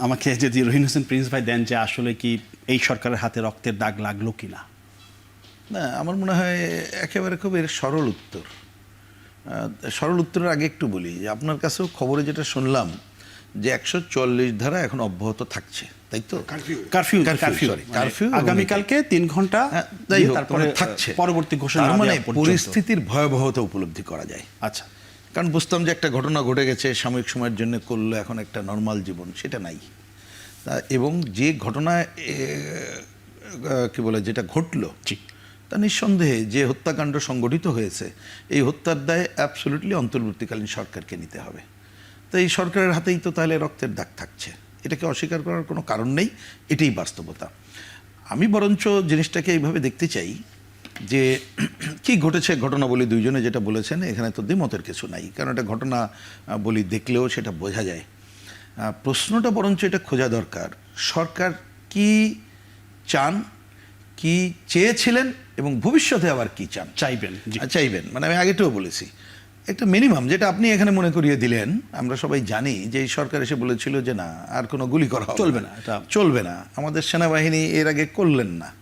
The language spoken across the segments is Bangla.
আমাকে যদি রহিন হোসেন প্রিন্স ভাই দেন যে আসলে কি এই সরকারের হাতে রক্তের দাগ লাগল কি না আমার মনে হয় একেবারে খুব এর সরল উত্তর। সরল উত্তরের আগে একটু বলি যে আপনার কাছেও খবরে যেটা শুনলাম যে একশো চল্লিশ ধারা এখন অব্যাহত থাকছে তাই তো? কারফিউ। কারফিউ, কারফিউ মানে আগামীকালকে তিন ঘণ্টা হ্যাঁ, যাই হোক তারপরে তারপরে থাকছে। পরবর্তী ঘোষণা মানে পরিস্থিতির ভয়াবহতা উপলব্ধি করা যায়। আচ্ছা। কারণ বুঝতাম যে একটা ঘটনা ঘটে গেছে সাময়িক সময়ের জন্য করল এখন একটা নর্মাল জীবন সেটা নাই। তা এবং যে ঘটনা কি বলে যেটা ঘটলো তা নিঃসন্দেহে যে হত্যাকাণ্ড সংগঠিত হয়েছে এই হত্যার দায় অ্যাবসলিউটলি অন্তর্বর্তীকালীন সরকারকে নিতে হবে। তো এই সরকারের হাতেই তো তাহলে রক্তের দাগ থাকছে। এটাকে অস্বীকার করার কোনো কারণ নেই এটাই বাস্তবতা। আমি বরঞ্চ জিনিসটাকে এইভাবে দেখতে চাই যে কি ঘটেছে ঘটনা বলি দুইজনে যেটা বলেছেন এখানে তো দ্বিমতের কিছু নাই। কারণ এটা ঘটনা বলি দেখলেও সেটা বোঝা যায়। প্রশ্নটা বরঞ্চ এটা খোঁজা দরকার। সরকার কি চান কি চেয়েছিলেন এবং ভবিষ্যতে আবার কি চান? চাইবেন চাইবেন। মানে আমি আগেটাও বলেছি। একটা মিনিমাম যেটা আপনি এখানে মনে করিয়ে দিলেন আমরা সবাই জানি যে এই সরকার এসে বলেছিল যে না আর কোনো গুলি করা চলবে না, এটা- চলবে না। আমাদের সেনাবাহিনী এর আগে করলেন না।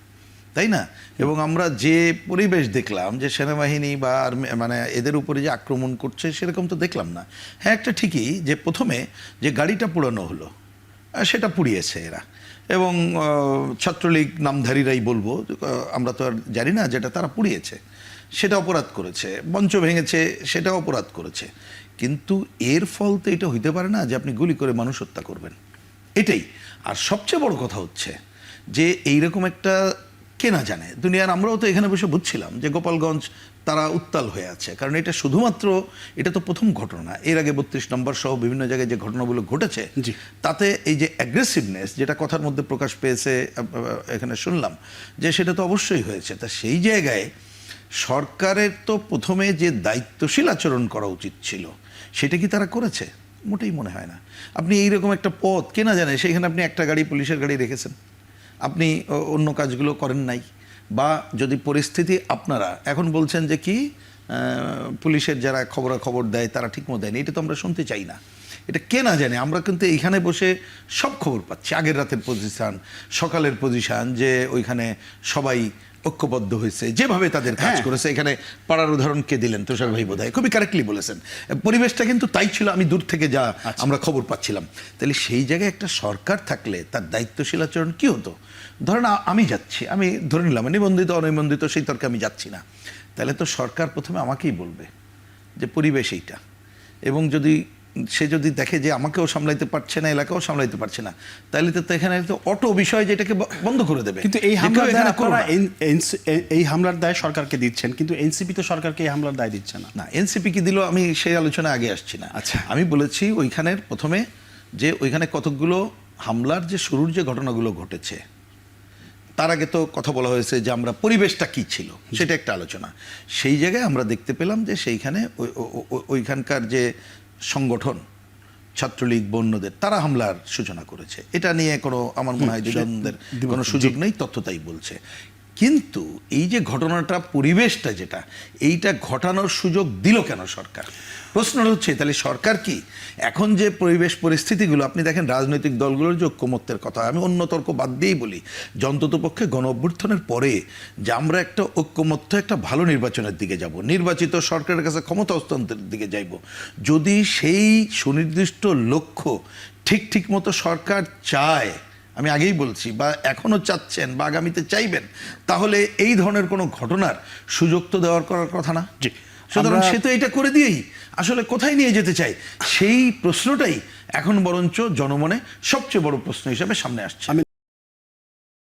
তাই না? এবং আমরা যে পরিবেশ দেখলাম যে সেনাবাহিনী বা মানে এদের উপরে যে আক্রমণ করছে সেরকম তো দেখলাম না। হ্যাঁ একটা ঠিকই যে প্রথমে যে গাড়িটা পোড়ানো হলো সেটা পুড়িয়েছে এরা। এবং ছাত্রলীগ নামধারীরাই বলব আমরা তো আর জানি না যেটা তারা পুড়িয়েছে। সেটা অপরাধ করেছে মঞ্চ ভেঙেছে সেটা অপরাধ করেছে। কিন্তু এর ফল তো এটা হইতে পারে না যে আপনি গুলি করে মানুষ হত্যা করবেন। এটাই। আর সবচেয়ে বড় কথা হচ্ছে যে এইরকম একটা কে না জানে? দুনিয়ার আমরাও তো এখানে বসে বুঝছিলাম যে গোপালগঞ্জ তারা উত্তাল হয়ে আছে। কারণ এটা শুধুমাত্র এটা তো প্রথম ঘটনা। এর আগে বত্রিশ নম্বর সহ বিভিন্ন জায়গায় যে ঘটনাগুলো ঘটেছে জি। তাতে এই যে অ্যাগ্রেসিভনেস যেটা কথার মধ্যে প্রকাশ পেয়েছে এখানে শুনলাম যে সেটা তো অবশ্যই হয়েছে। তা সেই জায়গায় সরকারের তো প্রথমে যে দায়িত্বশীল আচরণ করা উচিত ছিল সেটা কি তারা করেছে? মোটেই মনে হয় না। আপনি এইরকম একটা পথ কে না জানে সেইখানে আপনি একটা গাড়ি পুলিশের গাড়ি রেখেছেন। আপনি অন্য কাজগুলো করেন নাই। বা যদি পরিস্থিতি আপনারা, এখন বলছেন যে কি পুলিশের যারা খবরাখবর দেয়, তারা ঠিকমতো দেয়নি, এটা তো আমরা শুনতে চাই না। এটা কে না জানে, আমরা কিন্তু এইখানে বসে সব খবর পাচ্ছি। আগের রাতের পজিশান সকালের পজিশান যে ওইখানে সবাই ঐক্যবদ্ধ হয়েছে যেভাবে তাদের কাজ হ্যাঁ। করেছে। এখানে পাড়ার উদাহরণ কে দিলেন? তুষার ভাই বোধহয়। খুবই কারেক্টলি বলেছেন। পরিবেশটা কিন্তু তাই ছিল আমি দূর থেকে যা আমরা খবর পাচ্ছিলাম। তাহলে সেই জায়গায় একটা সরকার থাকলে তার দায়িত্বশীল আচরণ কী হতো? ধরেন আমি যাচ্ছি আমি ধরে নিলাম নিবন্ধিত অনিবন্ধিত সেই তর্কে আমি যাচ্ছি না। তাহলে তো সরকার প্রথমে আমাকেই বলবে যে পরিবেশ এইটা। এবং যদি সে যদি দেখে যে আমাকেও সামলাইতে পারছে না এলাকাও সামলাইতে পারছে না তাহলে তো এখানে অটো বিষয় যেটাকে বন্ধ করে দেবে। কিন্তু এই হামলার দায় আপনারা এই হামলার দায় সরকারকে দিচ্ছেন কিন্তু এনসিপি তো সরকারকে এই হামলার দায় দিচ্ছে না। না এনসিপি কি দিল আমি সেই আলোচনা আগে আসছি না। আচ্ছা। আমি বলেছি ওইখানের প্রথমে যে ওইখানে কতকগুলো হামলার যে শুরুর যে ঘটনাগুলো ঘটেছে তার আগে তো কথা বলা হয়েছে যে আমরা পরিবেশটা কি ছিল সেটা একটা আলোচনা। সেই জায়গায় আমরা দেখতে পেলাম যে সেইখানে ওইখানকার যে সংগঠন ছাত্রলীগ বন্যদের তারা হামলার সূচনা করেছে। এটা নিয়ে কোনো আমার মনে হয় দুজনদের কোনো সুযোগ নেই তথ্য তাই বলছে। কিন্তু এই যে ঘটনাটা, পরিবেশটা যেটা, এইটা ঘটানোর সুযোগ দিল কেন সরকার? প্রশ্ন হচ্ছে, তাহলে সরকার কি? এখন যে পরিবেশ পরিস্থিতিগুলো, আপনি দেখেন রাজনৈতিক দলগুলোর যে ঐক্যমত্যের কথা, আমি অন্য তর্ক বাদ দিয়েই বলি যে অন্ততপক্ষে গণ অভ্যুত্থানের পরে যে আমরা একটা ঐক্যমত্য, একটা ভালো নির্বাচনের দিকে যাব, নির্বাচিত সরকারের কাছে ক্ষমতা হস্তান্তরের দিকে যাইব, যদি সেই সুনির্দিষ্ট লক্ষ্য ঠিক ঠিক মতো সরকার চায় আমি আগেই বলছি বা এখনও চাচ্ছেন বা আগামীতে চাইবেন তাহলে এই ধরনের কোনো ঘটনার সুযোগ তো দেওয়ার করার কথা না। জি। সুতরাং সে তো এটা করে দিয়েই আসলে কোথায় নিয়ে যেতে চাই সেই প্রশ্নটাই এখন বরঞ্চ জনমনে সবচেয়ে বড় প্রশ্ন হিসাবে সামনে আসছে।